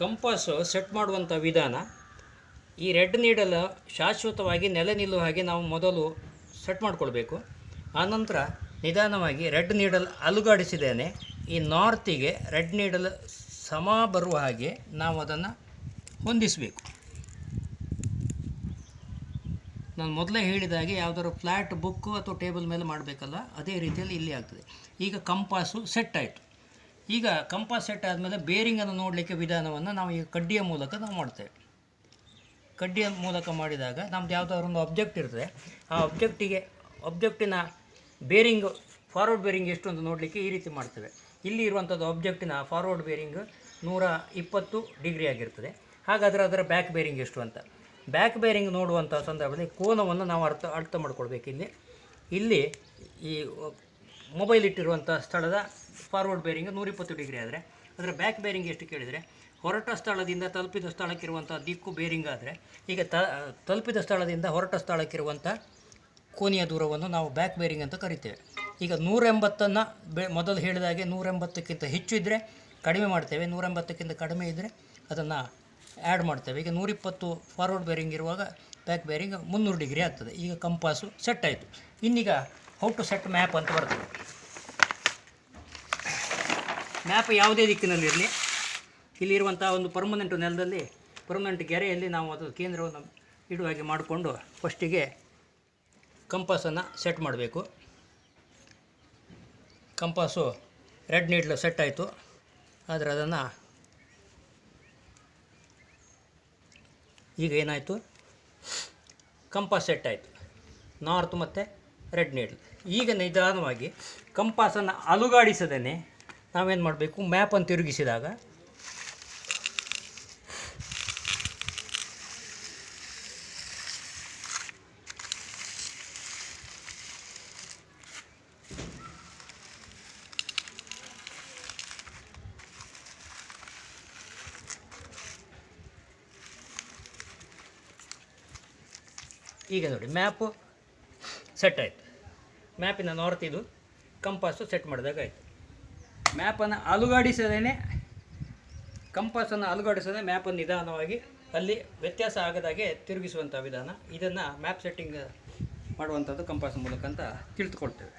Compass set ಮಾಡುವಂಥ ವಿಧಾನ. ಈ ರೆಡ್ ನೀಡಲ್ ಶಾಶ್ವತವಾಗಿ ನೆಲೆ ನಿಲ್ಲುವ ಹಾಗೆ ನಾವು ಮೊದಲು ಸೆಟ್ ಮಾಡಿಕೊಳ್ಬೇಕು. ಆನಂತರ ನಿಧಾನವಾಗಿ ರೆಡ್ ನೀಡಲ್ ಅಲುಗಾಡಿಸಿದ್ದೇನೆ. ಈ ನಾರ್ತಿಗೆ ರೆಡ್ ನೀಡಲ್ ಸಮ ಬರುವ ಹಾಗೆ ನಾವು ಅದನ್ನು ಹೊಂದಿಸಬೇಕು. ನಾನು ಮೊದಲೇ ಹೇಳಿದ ಹಾಗೆ ಯಾವುದಾದ್ರು ಫ್ಲ್ಯಾಟ್ ಬುಕ್ಕು ಅಥವಾ ಟೇಬಲ್ ಮೇಲೆ ಮಾಡಬೇಕಲ್ಲ, ಅದೇ ರೀತಿಯಲ್ಲಿ ಇಲ್ಲಿ ಆಗ್ತದೆ. ಈಗ ಕಂಪಾಸು ಸೆಟ್ ಆಯಿತು. ಈಗ ಕಂಪಾಸ್ ಸೆಟ್ ಆದಮೇಲೆ ಬೇರಿಂಗನ್ನು ನೋಡಲಿಕ್ಕೆ ವಿಧಾನವನ್ನು ನಾವು ಈಗ ಕಡ್ಡಿಯ ಮೂಲಕ ನಾವು ಮಾಡ್ತೇವೆ. ಕಡ್ಡಿಯ ಮೂಲಕ ಮಾಡಿದಾಗ ನಮ್ದು ಯಾವುದಾದ್ರು ಒಂದು ಅಬ್ಜೆಕ್ಟ್ ಇರ್ತದೆ. ಆ ಅಬ್ಜೆಕ್ಟಿಗೆ ಅಬ್ಜೆಕ್ಟಿನ ಬೇರಿಂಗ್ ಫಾರ್ವರ್ಡ್ ಬೇರಿಂಗ್ ಎಷ್ಟು ಅಂತ ನೋಡಲಿಕ್ಕೆ ಈ ರೀತಿ ಮಾಡ್ತೇವೆ. ಇಲ್ಲಿ ಇರುವಂಥದ್ದು ಅಬ್ಜೆಕ್ಟಿನ ಫಾರ್ವರ್ಡ್ ಬೇರಿಂಗ್ ನೂರ ಇಪ್ಪತ್ತು ಡಿಗ್ರಿ ಆಗಿರ್ತದೆ. ಹಾಗಾದರೆ ಅದರ ಬ್ಯಾಕ್ ಬೇರಿಂಗ್ ಎಷ್ಟು ಅಂತ. ಬ್ಯಾಕ್ ಬೇರಿಂಗ್ ನೋಡುವಂಥ ಸಂದರ್ಭದಲ್ಲಿ ಕೋನವನ್ನು ನಾವು ಅರ್ಥ ಅರ್ಥ ಮಾಡ್ಕೊಳ್ಬೇಕು ಇಲ್ಲಿ. ಇಲ್ಲಿ ಈ ಮೊಬೈಲ್ ಇಟ್ಟಿರುವಂಥ ಸ್ಥಳದ ಫಾರ್ವರ್ಡ್ ಬೇರಿಂಗ್ ನೂರಿಪ್ಪತ್ತು ಡಿಗ್ರಿ ಆದರೆ, ಅದರ ಬ್ಯಾಕ್ ಬೇರಿಂಗ್ ಎಷ್ಟು ಕೇಳಿದರೆ, ಹೊರಟ ಸ್ಥಳದಿಂದ ತಲುಪಿದ ಸ್ಥಳಕ್ಕಿರುವಂಥ ದಿಕ್ಕು ಬೇರಿಂಗ್ ಆದರೆ, ಈಗ ತಲುಪಿದ ಸ್ಥಳದಿಂದ ಹೊರಟ ಸ್ಥಳಕ್ಕಿರುವಂಥ ಕೋನಿಯ ದೂರವನ್ನು ನಾವು ಬ್ಯಾಕ್ ಬೇರಿಂಗ್ ಅಂತ ಕರಿತೇವೆ. ಈಗ ನೂರೆಂಬತ್ತನ್ನು ಬೆ, ಮೊದಲು ಹೇಳಿದ ಹಾಗೆ ನೂರೆಂಬತ್ತಕ್ಕಿಂತ ಹೆಚ್ಚು ಇದ್ದರೆ ಕಡಿಮೆ ಮಾಡ್ತೇವೆ, ನೂರೆಂಬತ್ತಕ್ಕಿಂತ ಕಡಿಮೆ ಇದ್ದರೆ ಅದನ್ನು ಆ್ಯಡ್ ಮಾಡ್ತೇವೆ. ಈಗ ನೂರಿಪ್ಪತ್ತು ಫಾರ್ವರ್ಡ್ ಬೇರಿಂಗ್ ಇರುವಾಗ ಬ್ಯಾಕ್ ಬೇರಿಂಗ್ ಮುನ್ನೂರು ಡಿಗ್ರಿ ಆಗ್ತದೆ. ಈಗ ಕಂಪಾಸು ಸೆಟ್ ಆಯಿತು. ಇನ್ನೀಗ ಹೌ ಟು ಸೆಟ್ ಮ್ಯಾಪ್ ಅಂತ ಬರ್ತದೆ. ಮ್ಯಾಪ್ ಯಾವುದೇ ದಿಕ್ಕಿನಲ್ಲಿರಲಿ. ಇಲ್ಲಿರುವಂಥ ಒಂದು ಪರ್ಮನೆಂಟ್ ನೆಲದಲ್ಲಿ ಪರ್ಮನೆಂಟ್ ಗೆರೆಯಲ್ಲಿ ನಾವು ಅದು ಕೇಂದ್ರವನ್ನು ಇಡುವ ಹಾಗೆ ಮಾಡಿಕೊಂಡು ಫಸ್ಟಿಗೆ ಕಂಪಾಸನ್ನು ಸೆಟ್ ಮಾಡಬೇಕು. ಕಂಪಾಸು ರೆಡ್ ನೀಡ್ಲು ಸೆಟ್ ಆಯಿತು. ಆದರೆ ಅದನ್ನು ಈಗ ಏನಾಯಿತು? ಕಂಪಾಸ್ ಸೆಟ್ ಆಯಿತು. ನಾರ್ತ್ ಮತ್ತು ರೆಡ್ ನೀಡ್ಲ್ ಈಗ ನಿಧಾನವಾಗಿ ಕಂಪಾಸನ್ನು ಅಲುಗಾಡಿಸದೇ ನಾವೇನು ಮಾಡಬೇಕು? ಮ್ಯಾಪನ್ನು ತಿರುಗಿಸಿದಾಗ ಈಗ ನೋಡಿ ಮ್ಯಾಪು ಸೆಟ್ ಆಯಿತು. ಮ್ಯಾಪಿನ ನಾರ್ತ್ ಇದು ಕಂಪಾಸು ಸೆಟ್ ಮಾಡಿದಾಗ ಆಯಿತು. ಮ್ಯಾಪನ್ನು ಅಲುಗಾಡಿಸದೇ ಕಂಪಾಸನ್ನು ಅಲುಗಾಡಿಸದೆ ಮ್ಯಾಪನ್ನು ನಿಧಾನವಾಗಿ ಅಲ್ಲಿ ವ್ಯತ್ಯಾಸ ಆಗದಾಗೆ ತಿರುಗಿಸುವಂಥ ವಿಧಾನ. ಇದನ್ನು ಮ್ಯಾಪ್ ಸೆಟ್ಟಿಂಗ್ ಮಾಡುವಂಥದ್ದು ಕಂಪಾಸ್ ಮೂಲಕ ಅಂತ ತಿಳಿದುಕೊಳ್ತೇವೆ.